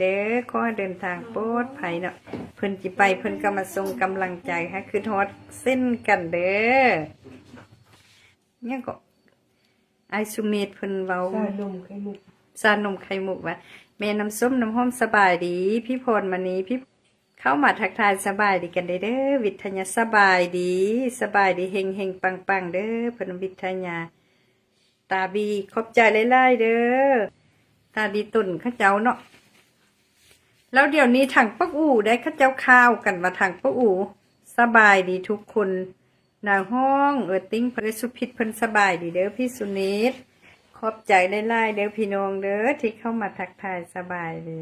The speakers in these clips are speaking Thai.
เด้อขอให้เดินทางปลอดภัยเนาะเพิ่นจิไปเพิ่นก็มาส่งกำลังใจให้คือทอดเส้นกันเด้อเนี่ยก็ไอซูเมดเพิ่นเว้าใส่นมไข่มุกซานมไข่มุกว่าแม่น้ำส้มน้ำหอมสบายดี พี่พรมานี้พี่เข้ามาทักทายสบายดีกันเด้อเด้อวิทยาสบายดี สบายดีเฮงเฮงปังปังเด้อเพิ่นวิทยา ตาบีขอบใจหลายๆเด้อตาดีตุ่นเข้าเจ้าเนาะ แล้วเดี๋ยวนี้ถังปักอู่ได้ข้าเจ้าข้าวกันมาถังปักอู่สบายดีทุกคนหนาห้องเออติ้งเพรสุพิษเพิ่นสบายดีเด้อพี่สุนิตขอบใจหลายๆเด้อพี่น้องเด้อที่เข้ามาทักทายสบายดี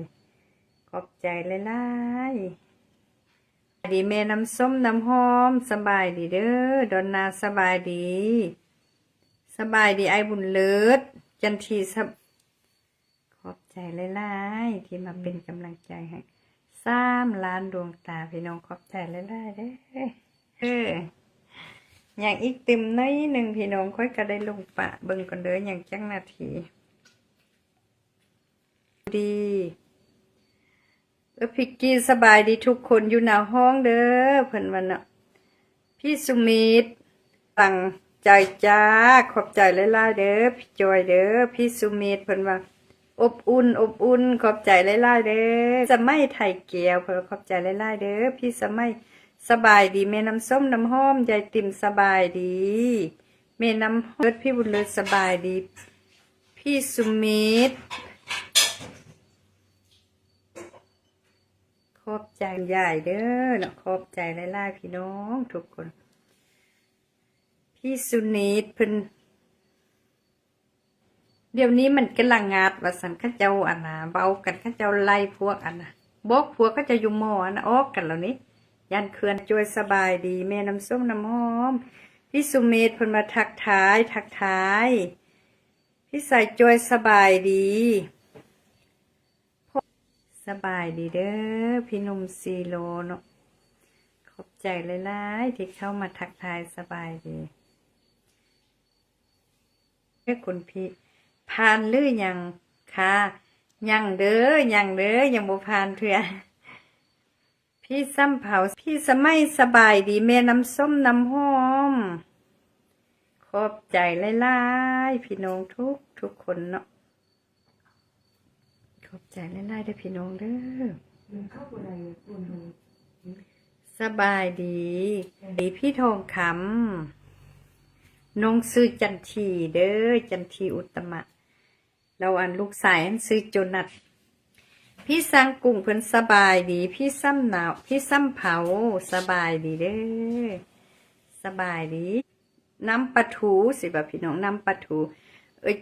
ขอบใจหลายๆดีแม่น้ำส้มน้ำหอมสบายดีเด้อดอนนาสบายดี สบายดีไอบุญเลิศจันทีส อบใจหลายๆที่มาเป็นกำลังใจให้สามล้านดวงตาพี่น้องขอบใจหลายๆเด้อเอออย่างอีกเต็มในอยหนึ่งพี่น้องค่อยก็ได้ลงปะเบิ่งก่อนเด้ออย่างจังนาทีดีเออพิกกี้สบายดีทุกคนอยู่หน้าห้องเด้อเพิ่นวันน่ะพี่สุมิตรตั้งใจจ้าขอบใจหลายๆเด้อพี่จอยเด้อพี่สุมิตรเพิ่นว่า อบอุ่นอบอุ่นขอบใจหลายๆเด้อจะไม่ไทยเกียวเพิ่นขอบใจหลายๆเด้อพี่สมัยสบายดีแม่น้ำส้มน้ำหอมยายติ่มสบายดีแม่น้ำเลิศพี่บุญเลิศสบายดี พี่สุมิตรขอบใจใหญ่เด้อเนาะขอบใจหลายๆพี่น้องทุกคน พี่สุนิตเพิ่น เดี๋ยวนี้มันกำลังงาดว่าสันข้าเจ้าอันนะเบากันข้าเจ้าไล่พวกอันนะบอกพวกก็จะอยู่หมออันนะออกกันแล้วนี้ ยันเคลื่อนจวยสบายดีแม่น้ำส้มน้ำหอมพี่สุเมธพนมาทักทายทักทายพี่ใส่จวยสบายดีสบายดีเด้อพี่นุ่มซีโลเนาะขอบใจหลายๆที่เข้ามาทักทายสบายดีเอ้คุณพี่ ผ่านหรือยังค่ะยังเด้อยังเด้อยังบ่ผ่านเถื่อพี่ซ้ำเผาพี่สมัยสบายดีแม่น้ำส้มน้ำหอมขอบใจหลายๆพี่น้องทุกทุกคนเนาะขอบใจหลายๆเด้อพี่น้องเด้อสบายดีดีพี่ทองคำนงซื้อจันทีเด้อจันทีอุตมะ เราอันลูกสายอันซื้อโจนัดพี่สังกุ้งเพิ่นสบายดี พี่ซ้ำหนาว พี่ซ้ำเผาสบายดีเด้อสบายดี น้ำปลาทูสิบ่ะพี่น้องน้ำปลาทูเอ้ย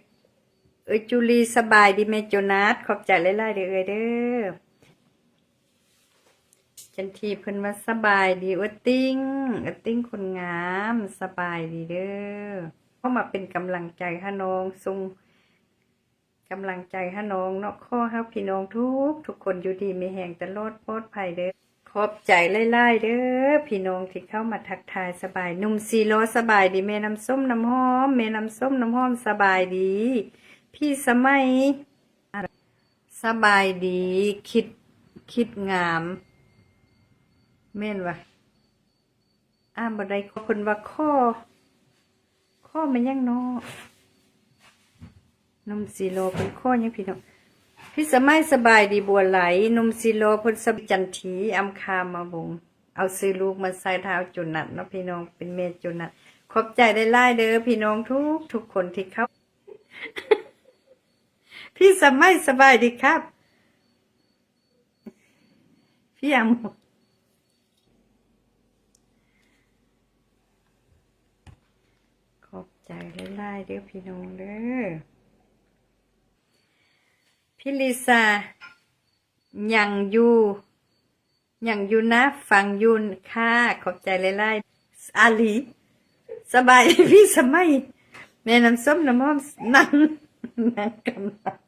เอ้ยจุลีสบายดีแม่โจนัสขอบใจหลายๆเด้อเด้อจันทีเพิ่นว่าสบายดีว่าติ้งว่าติ้งคนงาม สบายดีเด้อเข้ามาเป็นกำลังใจให้น้องทรง กำลังใจให้น้องเนาะข้อฮับพี่น้องทุก ทุกคนอยู่ดีมีแห่งตลอดปลอดภัยเด้อขอบใจไล่ๆเด้อพี่น้องที่เข้ามาทักทายสบายนุ่มซีโรสบายดีแม่น้ำส้มน้ำหอมแม่น้ำส้มน้ำหอมสบายดี พี่สมัยสบายดีคิดคิดงามแม่นวะอ้ามบัไดคนว่าข้อ ข้อมันยังเนาะ นมซีโลเป็นข้อยังพี่น้องพี่สมัยสบายดีบัวไหลนมซีโลเพิ่นสบจันทีอำคามาบงเอาซื้อลูกมาใส่เท้าจุนัดเนาะพี่น้องเป็นเมจุนัดขอบใจได้ไล่เด้อพี่น้องทุกทุกคนที่เข้าพี่สมัยสบายดีครับ พี่อามขอบใจได้ไล่เด้อพี่น้องเด้อ พี่ลิซายังอยู่ยังอยู่นะ ฟังยุนค่ะ ขอบใจหลายๆอาลีสบายพี่สมัยแม่น้ำส้มน้ำหอมนั่งนั่งกำลัง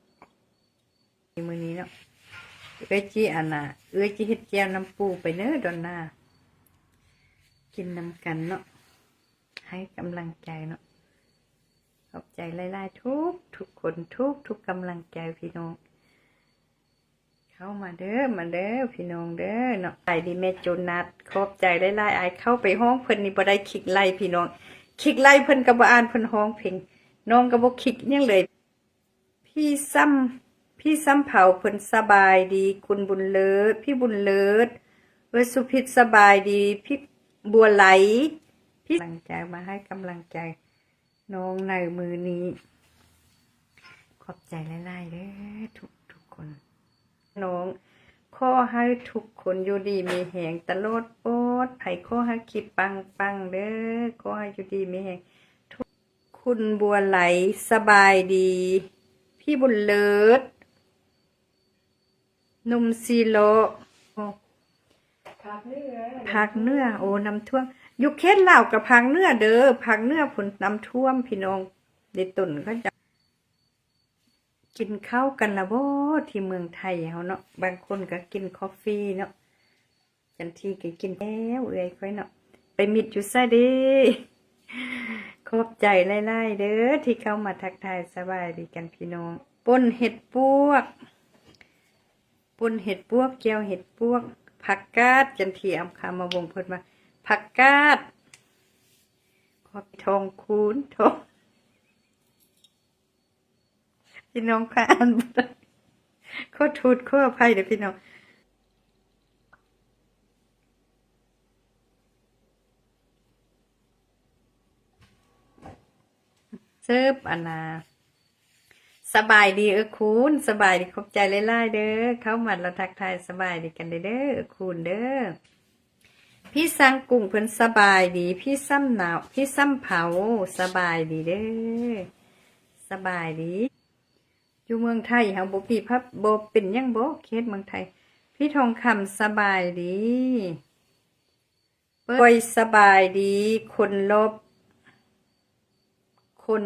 มือนี้เนาะเอ้ยจีอันน่ะเอ้ยจีเฮ็ดแก้วน้ำปูไปเน้อดอนนากินน้ำกันเนาะให้กำลังใจเนาะขอบใจหลายๆทุก ทุกคนทุก ทุกกำลังใจพี่น้อง เข้ามาเด้อมาเด้อพี่น้องเด้อเนาะไปดีแม่โจนัสขอบใจหลายๆอายเข้าไปห้องเพิ่นนี่บ่ได้คิกไล่พี่น้องคิกไล่เพิ่นก็บ่อ่านเพิ่นห้องเพลงน้องก็บ่คิกยังเลย พี่ซ้ำพี่ซ้ำเผาเพิ่นสบายดี คุณบุญเลิศพี่บุญเลิศเวสุพิษสบายดี พี่บัวไหล พี่กำลังใจมาให้กำลังใจ น้องในมือนี้ ขอบใจหลายๆเด้อทุกทุกคน น้องขอให้ทุกคนอยู่ดีมีแหงตลอดโปดไผขอให้คิดปังปังๆเด้อขอให้อยู่ดีมีแหงทุกคุณบัวไหลสบายดี พี่บุญเลิศหนุ่มซีโลโอ้พักเนื้อพักเนื้อโอ้น้ำท่วมอยุคเค็ดเหล่ากับพักเนื้อเด้อพักเนื้อผลน้ำท่วมพี่น้องเดตุนก็จะ กินข้าวกันละบ่ที่เมืองไทยเฮาเนาะบางคนก็กินกาแฟเนาะจันทีก็กินแล้วเอ้ยค่อยเนาะไปมิดอยู่ซะด้ขอบใจไล่ๆเด้อที่เข้ามาทักทายสบายดีกันพี่น้องป่นเห็ดปวกป่นเห็ดปวกแก้วเห็ดปวก ผักกาดจันทีอำคำมาวงเพิ่นมาผักกาดขอบทองคูณทอง พี่น้องค่ะอ่านบ่ได้ขอโทษขออภัยเด้อพี่น้องเซิร์ฟอันนาสบายดีเออคุณสบายดีขอบใจหลายๆเด้อเข้ามาเราทักทายสบายดีกันเด้อเด้อออคุณเด้อพี่สังกุ้งเพิ่นสบายดี พี่ซ้ำหนาว พี่ซ้ำเผา สบายดีเด้อสบายดี อยู่เมืองไทยเฮาบ่พี่พับบ่เป็นยังบ่เคสเมืองไทย พี่ทองคำสบายดีเปิ้ยสบายดี คนลบ คน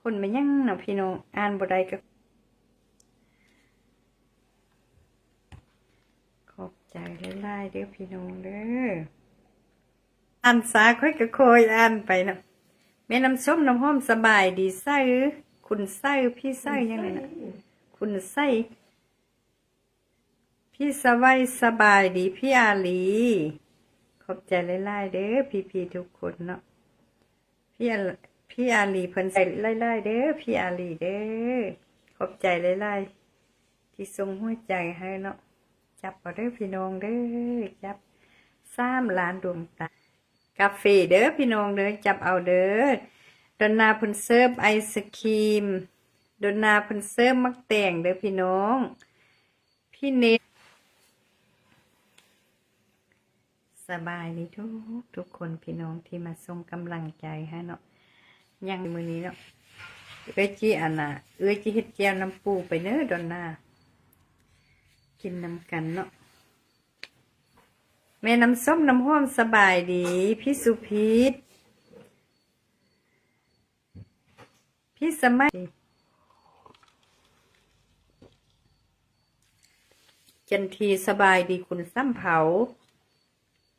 คนไม่ยังเนาะพี่น้องอ่านบ่ได้ก็ขอบใจหลายๆเด้อพี่น้องเด้ออ่านสาค่อยก็คอยอ่านไปเนาะแม่น้ำส้มน้ำหอมสบายดีไส้เออ คุณไส้พี่ไส้ยังไงนะคุณไส้พี่สวัยสบายดีพี่อาลี ขอบใจหลายๆเด้อพี่ๆทุกคนเนาะพี่อาพี่อาลีเพิ่นใส่ไล่ๆเด้อพี่อาลีเด้อขอบใจไล่ๆที่ทรงหัวใจให้เนาะจับเอาเด้อพี่น้องเด้อจับสามล้านดวงตากาแฟเด้อพี่น้องเด้อจับเอาเด้อ ดอนนาเพิ่นเสิร์ฟไอศครีม ดอนนาเพิ่นเสิร์ฟมักแต่งเด้อพี่น้อง พี่เนตสบายดีทุกทุกคนพี่น้องที่มาส่งกำลังใจให้เนาะยังมือนี้เนาะเอ้ยจีอันน่ะเอ้ยจีเฮ็ดแจ่วน้ำปูไปเน้อดอนนา กินน้ำกันเนาะแม่น้ำส้มน้ำห้อมสบายดี พี่สุพีท พี่สมัยจันทีสบายดีคุณซ้ำเผา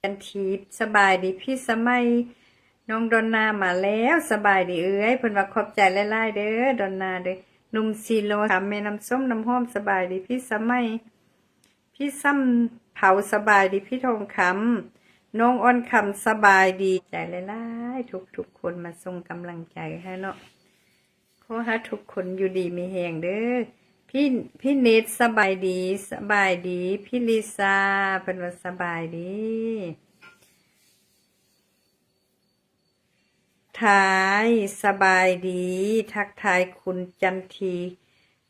กันทีสบายดีพี่สมัยน้องดอนนามาแล้วสบายดีเอ้ยเพิ่นว่าขอบใจหลายๆเด้อดอนนาเด้อหนุ่มซีโลถามแม่น้ำส้มน้ำหอมสบายดีพี่สมัยพี่ซ้ำเผาสบายดีพี่ทองคำน้องอ้อนคำสบายดีใจหลายๆทุกๆคนมาส่งกำลังใจให้เนาะ ขอให้ทุกคนอยู่ดีมีแหงเด้อพี่พี่เนตสบายดีสบายดี พี่ลิซาเป็นว่าสบายดีทายสบายดี ทักทายคุณจันที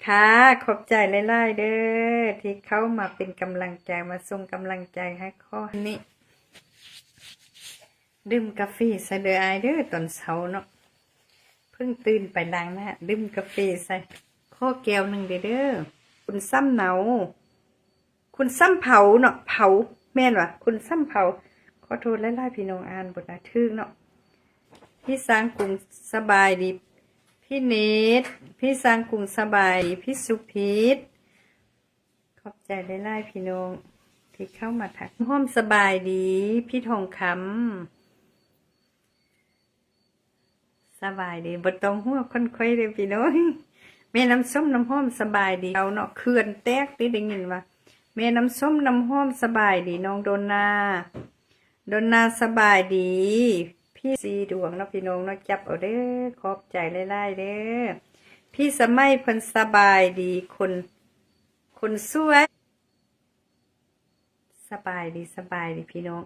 ค่ะขอบใจหลายๆเด้อที่เข้ามาเป็นกำลังใจมาส่งกำลังใจให้ข้อนี้ ดื่มกาแฟใส่เด้อไอเด้อตอนเช้าเนาะ พิ่งตื่นไปล้างน้าดื่มกาแฟใส่ข้อแก้วหนึ่งเด้อคุณซ้ำเหนาคุณซ้ำเผาเนาะเผา แม่นวะคุณซ้ำเผา ขอโทษหลายๆพี่น้องอ่านบทนะทึกเนาะพี่สร้างกรุงสบายดี พี่เนตพี่สร้างกรุงสบายดีพี่สุพีทขอบใจไล่ๆพี่น้องที่เข้ามาทักห้อมสบายดี พี่ทองคำ สบายดีบต้องหัวคนค่อยเลยพี่น้องแม่น้ำส้มน้ำหอมสบายดีเอาเนาะเขื่อนแตกได้ได้ยินว่าแม่น้ำส้มน้ำหอมสบายดีน้องโดนาโดนาสบายดี พี่สีดวงเนาะพี่น้องเนาะจับเอาเด้อขอบใจไล่ๆเด้อพี่สมัยเพิ่นสบายดีคนคนสวย สบายดีสบายดีพี่น้อง